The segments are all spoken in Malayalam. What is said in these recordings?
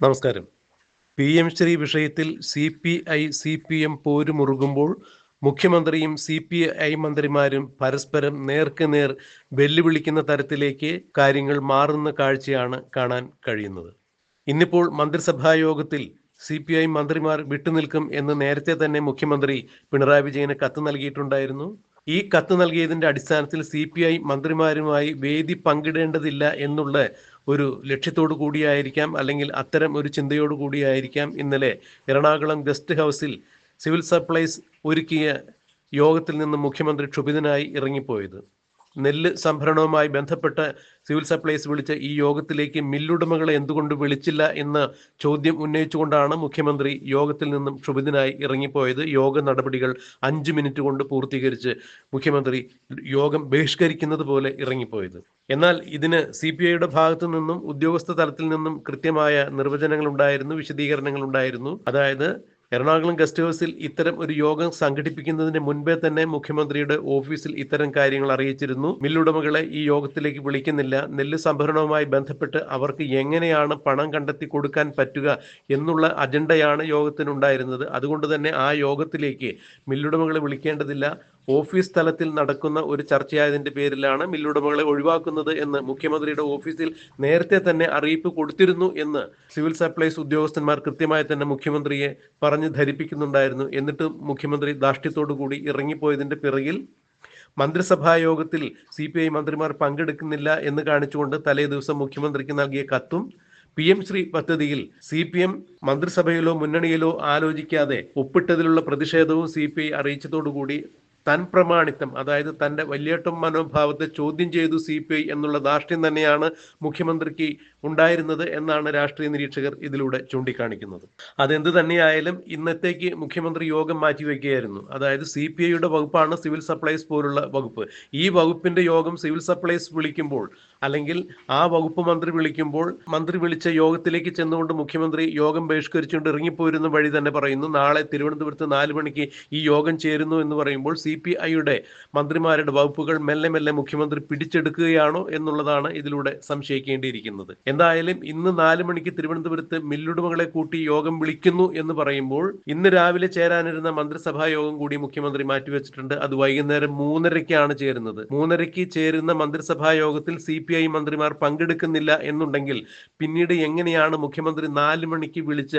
നമസ്കാരം. പി എം ശ്രീ വിഷയത്തിൽ C P I C P M പോരുമുറുകുമ്പോൾ മുഖ്യമന്ത്രിയും സി പി ഐ മന്ത്രിമാരും പരസ്പരം നേർക്ക് നേർ വെല്ലുവിളിക്കുന്ന തരത്തിലേക്ക് കാര്യങ്ങൾ മാറുന്ന കാഴ്ചയാണ് കാണാൻ കഴിയുന്നത്. ഇന്നിപ്പോൾ മന്ത്രിസഭാ യോഗത്തിൽ സി പി ഐ മന്ത്രിമാർ വിട്ടുനിൽക്കും എന്ന് നേരത്തെ തന്നെ മുഖ്യമന്ത്രി പിണറായി വിജയന് കത്ത് നൽകിയിട്ടുണ്ടായിരുന്നു. ഈ കത്ത് നൽകിയതിന്റെ അടിസ്ഥാനത്തിൽ സി പി ഐ മന്ത്രിമാരുമായി വേദി പങ്കിടേണ്ടതില്ല എന്നുള്ള ഒരു ലക്ഷ്യത്തോടു കൂടിയായിരിക്കാം അല്ലെങ്കിൽ അത്തരം ഒരു ചിന്തയോടു കൂടിയായിരിക്കാം ഇന്നലെ എറണാകുളം ഗസ്റ്റ് ഹൗസിൽ സിവിൽ സപ്ലൈസ് ഒരുക്കിയ യോഗത്തിൽ നിന്ന് മുഖ്യമന്ത്രി ക്ഷുഭിതനായി ഇറങ്ങിപ്പോയത്. നെല്ല് സംഭരണവുമായി ബന്ധപ്പെട്ട് സിവിൽ സപ്ലൈസ് വിളിച്ച ഈ യോഗത്തിലേക്ക് മില്ലുടമകളെ എന്തുകൊണ്ട് വിളിച്ചില്ല എന്ന ചോദ്യം ഉന്നയിച്ചുകൊണ്ടാണ് മുഖ്യമന്ത്രി യോഗത്തിൽ നിന്നും ക്ഷുഭിതനായി ഇറങ്ങിപ്പോയത്. യോഗ നടപടികൾ അഞ്ച് മിനിറ്റ് കൊണ്ട് പൂർത്തീകരിച്ച് മുഖ്യമന്ത്രി യോഗം ബഹിഷ്കരിക്കുന്നത് പോലെ ഇറങ്ങിപ്പോയത്. എന്നാൽ ഇതിന് സി പി ഐയുടെ ഭാഗത്തു നിന്നും ഉദ്യോഗസ്ഥ തലത്തിൽ നിന്നും കൃത്യമായ നിർവചനങ്ങൾ ഉണ്ടായിരുന്നു വിശദീകരണങ്ങൾ ഉണ്ടായിരുന്നു അതായത് എറണാകുളം ഗസ്റ്റ് ഹൗസിൽ ഇത്തരം ഒരു യോഗം സംഘടിപ്പിക്കുന്നതിന് മുൻപേ തന്നെ മുഖ്യമന്ത്രിയുടെ ഓഫീസിൽ ഇത്തരം കാര്യങ്ങൾ അറിയിച്ചിരുന്നു. മില്ലുടമകളെ ഈ യോഗത്തിലേക്ക് വിളിക്കുന്നില്ല. നെല്ല് സംഭരണവുമായി ബന്ധപ്പെട്ട് അവർക്ക് എങ്ങനെയാണ് പണം കണ്ടെത്തി കൊടുക്കാൻ പറ്റുക എന്നുള്ള അജണ്ടയാണ് യോഗത്തിനുണ്ടായിരുന്നത്. അതുകൊണ്ട് തന്നെ ആ യോഗത്തിലേക്ക് മില്ലുടമകളെ വിളിക്കേണ്ടതില്ല. ഓഫീസ് തലത്തിൽ നടക്കുന്ന ഒരു ചർച്ചയായതിന്റെ പേരിലാണ് മില്ലുടമകളെ ഒഴിവാക്കുന്നത് എന്ന് മുഖ്യമന്ത്രിയുടെ ഓഫീസിൽ നേരത്തെ തന്നെ അറിയിപ്പ് കൊടുത്തിരുന്നു എന്ന് സിവിൽ സപ്ലൈസ് ഉദ്യോഗസ്ഥന്മാർ കൃത്യമായി തന്നെ മുഖ്യമന്ത്രിയെ പറഞ്ഞ് ധരിപ്പിക്കുന്നുണ്ടായിരുന്നു. എന്നിട്ട് മുഖ്യമന്ത്രി കൂടി ഇറങ്ങിപ്പോയതിന്റെ പിറകിൽ മന്ത്രിസഭാ യോഗത്തിൽ സി പി ഐ മന്ത്രിമാർ പങ്കെടുക്കുന്നില്ല എന്ന് കാണിച്ചുകൊണ്ട് തലേ ദിവസം മുഖ്യമന്ത്രിക്ക് നൽകിയ കത്തും പി എം ശ്രീ പദ്ധതിയിൽ സി പി എം മന്ത്രിസഭയിലോ മുന്നണിയിലോ ആലോചിക്കാതെ ഒപ്പിട്ടതിലുള്ള പ്രതിഷേധവും സി പി ഐ അറിയിച്ചതോടുകൂടി തൻ പ്രമാണിത്തം അതായത് തന്റെ വലിയേട്ടം മനോഭാവത്തെ ചോദ്യം ചെയ്തു സി എന്നുള്ള ധാർഷ്ട്യം തന്നെയാണ് മുഖ്യമന്ത്രിക്ക് ഉണ്ടായിരുന്നത് എന്നാണ് രാഷ്ട്രീയ നിരീക്ഷകർ ഇതിലൂടെ ചൂണ്ടിക്കാണിക്കുന്നത്. അതെന്ത് തന്നെയായാലും ഇന്നത്തേക്ക് മുഖ്യമന്ത്രി യോഗം മാറ്റിവെക്കുകയായിരുന്നു. അതായത് സി പി ഐയുടെ വകുപ്പാണ് സിവിൽ സപ്ലൈസ് പോലുള്ള വകുപ്പ്. ഈ വകുപ്പിന്റെ യോഗം സിവിൽ സപ്ലൈസ് വിളിക്കുമ്പോൾ അല്ലെങ്കിൽ ആ വകുപ്പ് മന്ത്രി വിളിക്കുമ്പോൾ മന്ത്രി വിളിച്ച യോഗത്തിലേക്ക് ചെന്നുകൊണ്ട് മുഖ്യമന്ത്രി യോഗം ബഹിഷ്കരിച്ചുകൊണ്ട് ഇറങ്ങിപ്പോരുന്ന വഴി തന്നെ പറയുന്നു. നാളെ തിരുവനന്തപുരത്ത് നാല് മണിക്ക് ഈ യോഗം ചേരുന്നു എന്ന് പറയുമ്പോൾ സി പി ഐയുടെ മന്ത്രിമാരുടെ വകുപ്പുകൾ മെല്ലെ മെല്ലെ മുഖ്യമന്ത്രി പിടിച്ചെടുക്കുകയാണോ എന്നുള്ളതാണ് ഇതിലൂടെ സംശയിക്കേണ്ടിയിരിക്കുന്നത്. എന്തായാലും ഇന്ന് നാല് മണിക്ക് തിരുവനന്തപുരത്ത് മില്ലുടമകളെ കൂട്ടി യോഗം വിളിക്കുന്നു എന്ന് പറയുമ്പോൾ ഇന്ന് രാവിലെ ചേരാനിരുന്ന മന്ത്രിസഭാ യോഗം കൂടി മുഖ്യമന്ത്രി മാറ്റിവെച്ചിട്ടുണ്ട്. അത് വൈകുന്നേരം മൂന്നരയ്ക്കാണ് ചേരുന്നത്. മൂന്നരയ്ക്ക് ചേരുന്ന മന്ത്രിസഭാ യോഗത്തിൽ സി പി ഐ മന്ത്രിമാർ പങ്കെടുക്കുന്നില്ല എന്നുണ്ടെങ്കിൽ പിന്നീട് എങ്ങനെയാണ് മുഖ്യമന്ത്രി നാല് മണിക്ക് വിളിച്ച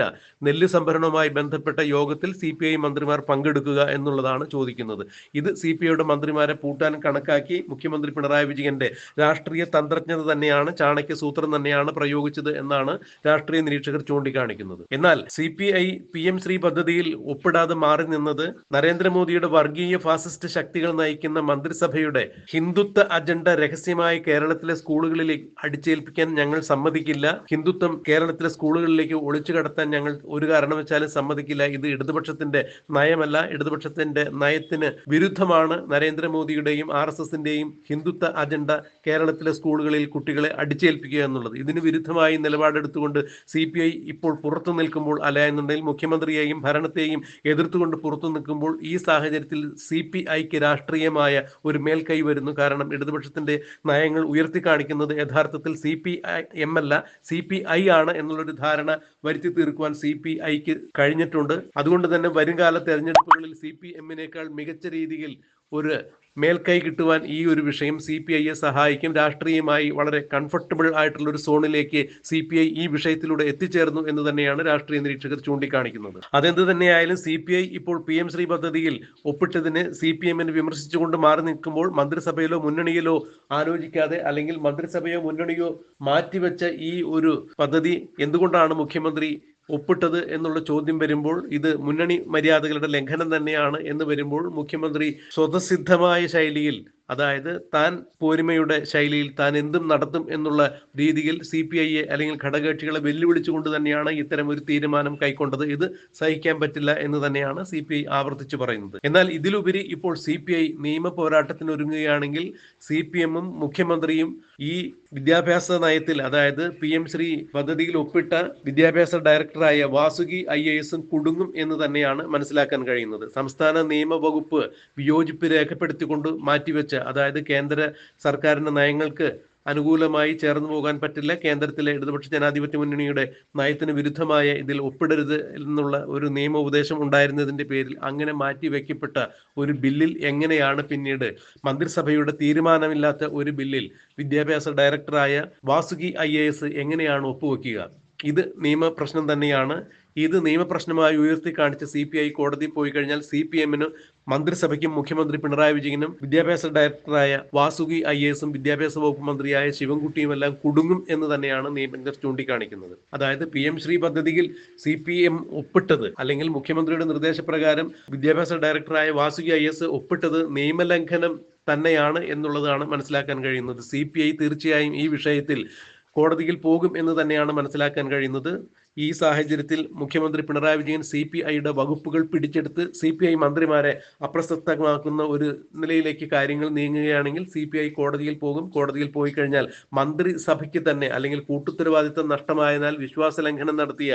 നെല്ല് സംഭരണവുമായി ബന്ധപ്പെട്ട യോഗത്തിൽ സി പി ഐ മന്ത്രിമാർ പങ്കെടുക്കുക എന്നുള്ളതാണ് ചോദിക്കുന്നത്. ഇത് സി പി ഐയുടെ മന്ത്രിമാരെ പൂട്ടാൻ കണക്കാക്കി മുഖ്യമന്ത്രി പിണറായി വിജയന്റെ രാഷ്ട്രീയ തന്ത്രജ്ഞത തന്നെയാണ് ചാണക്യ സൂത്രം തന്നെയാണ് പ്രയോഗിച്ചത് എന്നാണ് രാഷ്ട്രീയ നിരീക്ഷകർ ചൂണ്ടിക്കാണിക്കുന്നത്. എന്നാൽ C P I P M Shri പദ്ധതിയിൽ ഒപ്പിടാതെ മാറി നിന്നത് നരേന്ദ്രമോദിയുടെ വർഗീയ ഫാസിസ്റ്റ് ശക്തികൾ നയിക്കുന്ന മന്ത്രിസഭയുടെ ഹിന്ദുത്വ അജണ്ട രഹസ്യമായി കേരളത്തിലെ സ്കൂളുകളിലേക്ക് അടിച്ചേൽപ്പിക്കാൻ ഞങ്ങൾ സമ്മതിക്കില്ല. ഹിന്ദുത്വം കേരളത്തിലെ സ്കൂളുകളിലേക്ക് ഒളിച്ചു കടത്താൻ ഞങ്ങൾ ഒരു കാരണവശാലും സമ്മതിക്കില്ല. ഇത് ഇടതുപക്ഷത്തിന്റെ നയമല്ല. ഇടതുപക്ഷത്തിന്റെ നയത്തിന് വിരുദ്ധമാണ് നരേന്ദ്രമോദിയുടെയും ആർ എസ് എസിന്റെയും ഹിന്ദുത്വ അജണ്ട കേരളത്തിലെ സ്കൂളുകളിൽ കുട്ടികളെ അടിച്ചേൽപ്പിക്കുക എന്നുള്ളത്. ഇതിന് വിരുദ്ധമായി നിലപാടെടുത്തുകൊണ്ട് സി പി ഐ ഇപ്പോൾ പുറത്തു നിൽക്കുമ്പോൾ അല്ല എന്നുണ്ടെങ്കിൽ മുഖ്യമന്ത്രിയെയും ഭരണത്തെയും എതിർത്തുകൊണ്ട് പുറത്തു നിൽക്കുമ്പോൾ ഈ സാഹചര്യത്തിൽ സി പി ഐക്ക് രാഷ്ട്രീയമായ ഒരു മേൽക്കൈ വരുന്നു. കാരണം ഇടതുപക്ഷത്തിന്റെ നയങ്ങൾ ഉയർത്തി കാണിക്കുന്നത് യഥാർത്ഥത്തിൽ സി പി ഐ എം അല്ല. സി പി ഐ ആണ് എന്നുള്ളൊരു ധാരണ വരുത്തി തീർക്കുവാൻ സി പി ഐക്ക് കഴിഞ്ഞിട്ടുണ്ട്. അതുകൊണ്ട് തന്നെ വരുംകാല തെരഞ്ഞെടുപ്പുകളിൽ സി പി എമ്മിനേക്കാൾ മികച്ച രീതിയിൽ ഒരു മേൽക്കൈ കിട്ടുവാൻ ഈ ഒരു വിഷയം സി പി ഐയെ സഹായിക്കും. രാഷ്ട്രീയമായി വളരെ കംഫർട്ടബിൾ ആയിട്ടുള്ള ഒരു സോണിലേക്ക് സി പി ഐ ഈ വിഷയത്തിലൂടെ എത്തിച്ചേർന്നു എന്ന് തന്നെയാണ് രാഷ്ട്രീയ നിരീക്ഷകർ ചൂണ്ടിക്കാണിക്കുന്നത്. അതെന്ത് തന്നെയായാലും സി പി ഐ ഇപ്പോൾ പി എം ശ്രീ പദ്ധതിയിൽ ഒപ്പിട്ടതിന് സി പി എമ്മിനെ വിമർശിച്ചുകൊണ്ട് മാറി നിൽക്കുമ്പോൾ മന്ത്രിസഭയിലോ മുന്നണിയിലോ ആലോചിക്കാതെ അല്ലെങ്കിൽ മന്ത്രിസഭയോ മുന്നണിയോ മാറ്റിവെച്ച ഈ ഒരു പദ്ധതി എന്തുകൊണ്ടാണ് മുഖ്യമന്ത്രി ഒപ്പിട്ടത് എന്നുള്ള ചോദ്യം വരുമ്പോൾ ഇത് മുന്നണി മര്യാദകളുടെ ലംഘനം തന്നെയാണ് എന്ന് വരുമ്പോൾ മുഖ്യമന്ത്രി സ്വതസിദ്ധമായ ശൈലിയിൽ അതായത് താൻ പോരിമയുടെ ശൈലിയിൽ താൻ എന്തും നടത്തും എന്നുള്ള രീതിയിൽ സി പി ഐയെ അല്ലെങ്കിൽ ഘടകകക്ഷികളെ വെല്ലുവിളിച്ചുകൊണ്ട് തന്നെയാണ് ഇത്തരം ഒരു തീരുമാനം കൈക്കൊണ്ടത്. ഇത് സഹിക്കാൻ പറ്റില്ല എന്ന് തന്നെയാണ് സി പി ഐ ആവർത്തിച്ചു പറയുന്നത്. എന്നാൽ ഇതിലുപരി ഇപ്പോൾ സി പി ഐ നിയമ പോരാട്ടത്തിന് ഒരുങ്ങുകയാണെങ്കിൽ സി പി എമ്മും മുഖ്യമന്ത്രിയും ഈ വിദ്യാഭ്യാസ നയത്തിൽ അതായത് പി എം ശ്രീ പദ്ധതിയിൽ ഒപ്പിട്ട വിദ്യാഭ്യാസ ഡയറക്ടറായ വാസുകി ഐ എ എസും കുടുങ്ങും എന്ന് തന്നെയാണ് മനസ്സിലാക്കാൻ കഴിയുന്നത്. സംസ്ഥാന നിയമ വകുപ്പ് വിയോജിപ്പ് രേഖപ്പെടുത്തിക്കൊണ്ട് മാറ്റിവെച്ച അതായത് കേന്ദ്ര സർക്കാരിന്റെ നയങ്ങൾക്ക് അനുകൂലമായി ചേർന്നു പോകാൻ പറ്റില്ല. കേന്ദ്രത്തിലെ ഇടതുപക്ഷ ജനാധിപത്യ മുന്നണിയുടെ നയത്തിന് വിരുദ്ധമായ ഇതിൽ ഒപ്പിടരുത് എന്നുള്ള ഒരു നിയമ ഉപദേശം ഉണ്ടായിരുന്നതിന്റെ പേരിൽ അങ്ങനെ മാറ്റിവെക്കപ്പെട്ട ഒരു ബില്ലിൽ എങ്ങനെയാണ് പിന്നീട് മന്ത്രിസഭയുടെ തീരുമാനമില്ലാത്ത ഒരു ബില്ലിൽ വിദ്യാഭ്യാസ ഡയറക്ടറായ വാസുകി ഐ എങ്ങനെയാണ് ഒപ്പുവെക്കുക? ഇത് നിയമപ്രശ്നം തന്നെയാണ്. ഇത് നിയമപ്രശ്നമായി ഉയർത്തി കാണിച്ച് സി പി ഐ കോടതി പോയി കഴിഞ്ഞാൽ സി പി എമ്മിനും മന്ത്രിസഭയ്ക്കും മുഖ്യമന്ത്രി പിണറായി വിജയനും വിദ്യാഭ്യാസ ഡയറക്ടറായ വാസുകി ഐ എസും വിദ്യാഭ്യാസ വകുപ്പ് മന്ത്രിയായ ശിവൻകുട്ടിയും എല്ലാം കുടുങ്ങും എന്ന് തന്നെയാണ് നിയമജ്ഞർ ചൂണ്ടിക്കാണിക്കുന്നത്. അതായത് പി എം ശ്രീ പദ്ധതിയിൽ സി പി എം ഒപ്പിട്ടത് അല്ലെങ്കിൽ മുഖ്യമന്ത്രിയുടെ നിർദ്ദേശപ്രകാരം വിദ്യാഭ്യാസ ഡയറക്ടറായ വാസുകി ഐ എസ് ഒപ്പിട്ടത് നിയമലംഘനം തന്നെയാണ് എന്നുള്ളതാണ് മനസ്സിലാക്കാൻ കഴിയുന്നത്. സി തീർച്ചയായും ഈ വിഷയത്തിൽ കോടതിയിൽ പോകും എന്ന് തന്നെയാണ് മനസ്സിലാക്കാൻ കഴിയുന്നത്. ഈ സാഹചര്യത്തിൽ മുഖ്യമന്ത്രി പിണറായി വിജയൻ സി പി ഐയുടെ വകുപ്പുകൾ പിടിച്ചെടുത്ത് സി പി ഐ മന്ത്രിമാരെ അപ്രസക്തമാക്കുന്ന ഒരു നിലയിലേക്ക് കാര്യങ്ങൾ നീങ്ങുകയാണെങ്കിൽ സി പി ഐ കോടതിയിൽ പോകും. കോടതിയിൽ പോയി കഴിഞ്ഞാൽ മന്ത്രിസഭയ്ക്ക് തന്നെ അല്ലെങ്കിൽ കൂട്ടുത്തരവാദിത്തം നഷ്ടമായതിനാൽ വിശ്വാസ ലംഘനം നടത്തിയ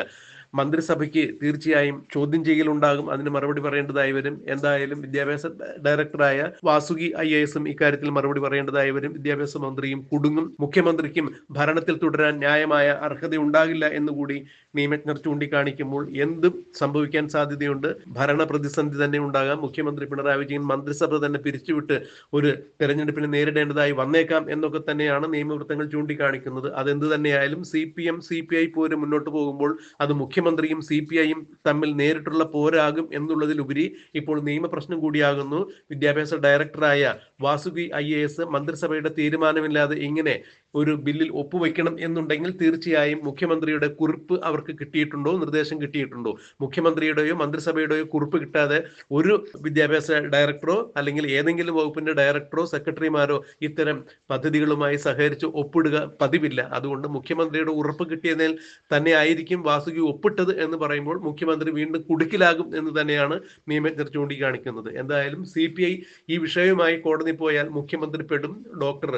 മന്ത്രിസഭയ്ക്ക് തീർച്ചയായും ചോദ്യം ചെയ്യലുണ്ടാകും. അതിന് മറുപടി പറയേണ്ടതായി വരും. എന്തായാലും വിദ്യാഭ്യാസ ഡയറക്ടറായ വാസുകി ഐ എ എസും ഇക്കാര്യത്തിൽ മറുപടി പറയേണ്ടതായി വരും. വിദ്യാഭ്യാസ മന്ത്രിയും കുടുങ്ങും മുഖ്യമന്ത്രിക്കും ഭരണത്തിൽ തുടരാൻ ന്യായമായ അർഹത ഉണ്ടാകില്ല എന്നുകൂടി നിയമജ്ഞർ ചൂണ്ടിക്കാണിക്കുമ്പോൾ എന്തും സംഭവിക്കാൻ സാധ്യതയുണ്ട്. ഭരണ പ്രതിസന്ധി തന്നെ ഉണ്ടാകാം. മുഖ്യമന്ത്രി പിണറായി വിജയൻ മന്ത്രിസഭ തന്നെ പിരിച്ചുവിട്ട് ഒരു തെരഞ്ഞെടുപ്പിനെ നേരിടേണ്ടതായി വന്നേക്കാം എന്നൊക്കെ തന്നെയാണ് നിയമവൃത്തങ്ങൾ ചൂണ്ടിക്കാണിക്കുന്നത്. അതെന്ത് തന്നെയായാലും C P M C P I പോര് മുന്നോട്ട് പോകുമ്പോൾ അത് മുഖ്യമന്ത്രിയും സി പി ഐയും തമ്മിൽ നേരിട്ടുള്ള പോരാകും എന്നുള്ളതിലുപരി ഇപ്പോൾ നിയമപ്രശ്നം കൂടിയാകുന്നു. വിദ്യാഭ്യാസ ഡയറക്ടറായ വാസുകി ഐ എ എസ് മന്ത്രിസഭയുടെ തീരുമാനമില്ലാതെ ഇങ്ങനെ ഒരു ബില്ലിൽ ഒപ്പുവെക്കണം എന്നുണ്ടെങ്കിൽ തീർച്ചയായും മുഖ്യമന്ത്രിയുടെ കുറിപ്പ് അവർക്ക് കിട്ടിയിട്ടുണ്ടോ? നിർദ്ദേശം കിട്ടിയിട്ടുണ്ടോ? മുഖ്യമന്ത്രിയുടെയോ മന്ത്രിസഭയുടെയോ കുറിപ്പ് കിട്ടാതെ ഒരു വിദ്യാഭ്യാസ ഡയറക്ടറോ അല്ലെങ്കിൽ ഏതെങ്കിലും വകുപ്പിന്റെ ഡയറക്ടറോ സെക്രട്ടറിമാരോ ഇത്തരം പദ്ധതികളുമായി സഹകരിച്ച് ഒപ്പിടുക പതിവില്ല. അതുകൊണ്ട് മുഖ്യമന്ത്രിയുടെ ഉറപ്പ് കിട്ടിയതിൽ തന്നെ ആയിരിക്കും വാസുകി ഒപ്പിട്ടത് എന്ന് പറയുമ്പോൾ മുഖ്യമന്ത്രി വീണ്ടും കുടുക്കിലാകും എന്ന് തന്നെയാണ് നിയമജ്ഞർ ചൂണ്ടിക്കാണിക്കുന്നത് എന്തായാലും സി ഈ വിഷയവുമായി കോടതി പോയാൽ മുഖ്യമന്ത്രി പെടും. ഡോക്ടർ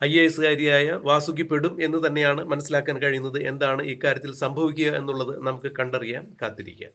ഐ എ എസുകാരിയായ വാസുകി പെടും എന്ന് തന്നെയാണ് മനസ്സിലാക്കാൻ കഴിയുന്നത്. എന്താണ് ഇക്കാര്യത്തിൽ സംഭവിക്കുക എന്നുള്ളത് നമുക്ക് കണ്ടറിയാൻ കാത്തിരിക്കാം.